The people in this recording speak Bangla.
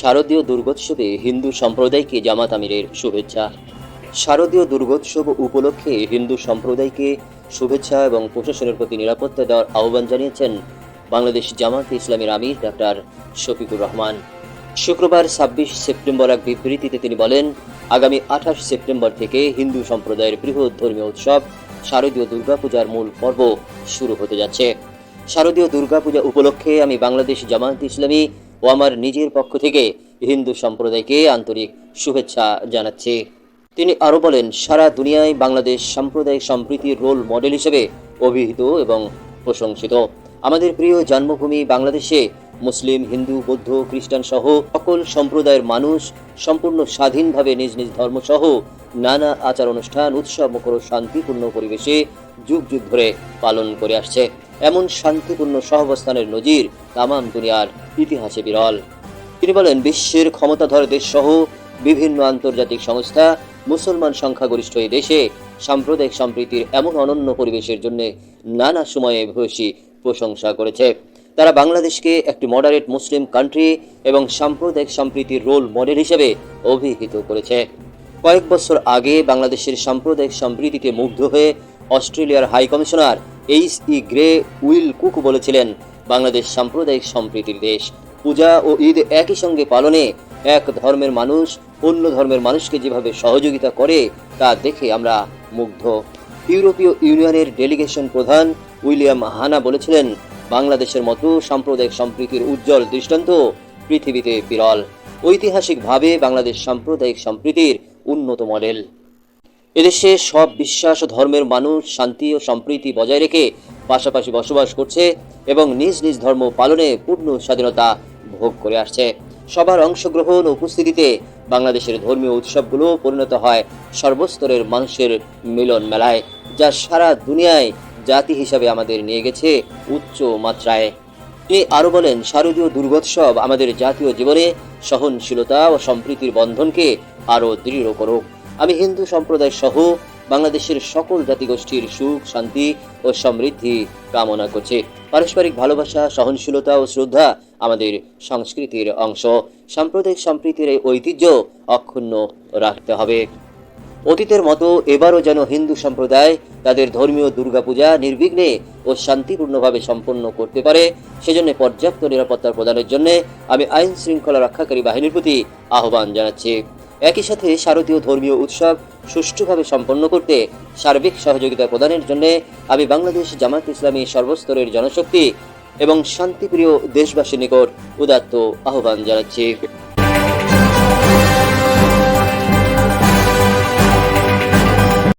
শারদীয় দুর্গোৎসবে হিন্দু সম্প্রদায়কে জামাত আমিরের শুভেচ্ছা। শারদীয় দুর্গোৎসব উপলক্ষে হিন্দু সম্প্রদায়কে শুভেচ্ছা এবং প্রশাসনের প্রতি নিরাপত্তা দেওয়ার আহ্বান জানিয়েছেন বাংলাদেশ জামাত ইসলামের আমির ডাক্তার শফিকুর রহমান। শুক্রবার ছাব্বিশ সেপ্টেম্বর এক বিবৃতিতে তিনি বলেন, আগামী আঠাশ সেপ্টেম্বর থেকে হিন্দু সম্প্রদায়ের বৃহৎ ধর্মীয় উৎসব শারদীয় দুর্গাপূজার মূল পর্ব শুরু হতে যাচ্ছে। শারদীয় দুর্গাপূজা উপলক্ষে আমি বাংলাদেশ জামায়াত ইসলামী ও আমার নিজের পক্ষ থেকে হিন্দু সম্প্রদায়কে আন্তরিক শুভেচ্ছা জানাচ্ছি। তিনি আরও বলেন, সারা দুনিয়ায় বাংলাদেশ সাম্প্রদায়িক সম্প্রীতির রোল মডেল হিসেবে অভিহিত এবং প্রশংসিত। আমাদের প্রিয় জন্মভূমি বাংলাদেশে মুসলিম, হিন্দু, বৌদ্ধ, খ্রিস্টান সহ সকল সম্প্রদায়ের মানুষ সম্পূর্ণ স্বাধীনভাবে নিজ নিজ ধর্ম সহ নানা আচার অনুষ্ঠান, উৎসব, মুখর শান্তিপূর্ণ পরিবেশে যুগ যুগ ধরে পালন করে আসছে। এমন শান্তিপূর্ণ সহাবস্থানের নজির তামাম দুনিয়ার ইতিহাসে বিরল। তিনি বলেন, বিশ্বের ক্ষমতাধর দেশ সহ বিভিন্ন আন্তর্জাতিক সংস্থা মুসলমান সংখ্যাগরিষ্ঠ এই দেশে সাম্প্রদায়িক সম্প্রীতির এমন অনন্য পরিবেশের জন্য নানা সময়ে ভূয়সী প্রশংসা করেছে। তারা বাংলাদেশকে একটি মডারেট মুসলিম কান্ট্রি এবং সাম্প্রদায়িক সম্প্রীতির রোল মডেল হিসেবে অভিহিত করেছে। কয়েক বছর আগে বাংলাদেশের সাম্প্রদায়িক সম্প্রীতিতে মুগ্ধ হয়ে অস্ট্রেলিয়ার high commissioner H E Greg Wilcock বলেছিলেন বাংলাদেশ সাম্প্রদায়িক সম্প্রীতির দেশ। পূজা ও ঈদ একই সঙ্গে পালনে এক ধর্মের মানুষ অন্য ধর্মের মানুষকে যেভাবে সহযোগিতা করে তা দেখে আমরা মুগ্ধ। ইউরোপীয় ইউনিয়নের ডেলিগেশন প্রধান উইলিয়াম হানা বলেছিলেন, বাংলাদেশের মতো সাম্প্রদায়িক সম্প্রীতির উজ্জ্বল দৃষ্টান্ত পৃথিবীতে বিরল। ঐতিহাসিকভাবে বাংলাদেশ সাম্প্রদায়িক সম্প্রীতির উন্নত মডেল। এদেশে সব বিশ্বাস ও ধর্মের মানুষ শান্তি ও সম্প্রীতি বজায় রেখে পাশাপাশি বসবাস করছে এবং নিজ নিজ ধর্ম পালনে পূর্ণ স্বাধীনতা ভোগ করে আসছে। সবার অংশগ্রহণ ও উপস্থিতিতে বাংলাদেশের ধর্মীয় উৎসবগুলো পরিণত হয় সর্বস্তরের মানুষের মিলন মেলায়, যা সারা দুনিয়ায় জাতি হিসাবে আমাদের নিয়ে গেছে উচ্চ মাত্রায়। তিনি আরও বলেন, শারদীয় দুর্গোৎসব আমাদের জাতীয় জীবনে সহনশীলতা ও সম্প্রীতির বন্ধনকে আরও দৃঢ় করুক। আমি হিন্দু সম্প্রদায় সহ বাংলাদেশের সকল জাতিগোষ্ঠীর সুখ, শান্তি ও সমৃদ্ধি কামনা করছি। পারস্পরিক ভালোবাসা, সহনশীলতা ও শ্রদ্ধা আমাদের সংস্কৃতির অংশ। সাম্প্রদায়িক সম্প্রীতির এই ঐতিহ্য অক্ষুণ্ণ রাখতে হবে। অতীতের মতো এবারও যেন হিন্দু সম্প্রদায় তাদের ধর্মীয় দুর্গাপূজা নির্বিঘ্নে ও শান্তিপূর্ণভাবে সম্পন্ন করতে পারে, সেজন্য পর্যাপ্ত নিরাপত্তা প্রদানের জন্য আমি আইন শৃঙ্খলা রক্ষাকারী বাহিনীর প্রতি আহ্বান জানাচ্ছি। একই সাথে শারদীয় ধর্মীয় উৎসব সুষ্ঠুভাবে সম্পন্ন করতে সার্বিক সহযোগিতা প্রদানের জন্য আমি বাংলাদেশ জামাত ইসলামী সর্বস্তরের জনশক্তি এবং শান্তিপ্রিয় দেশবাসীর নিকট উদাত্ত আহ্বান জানাচ্ছি।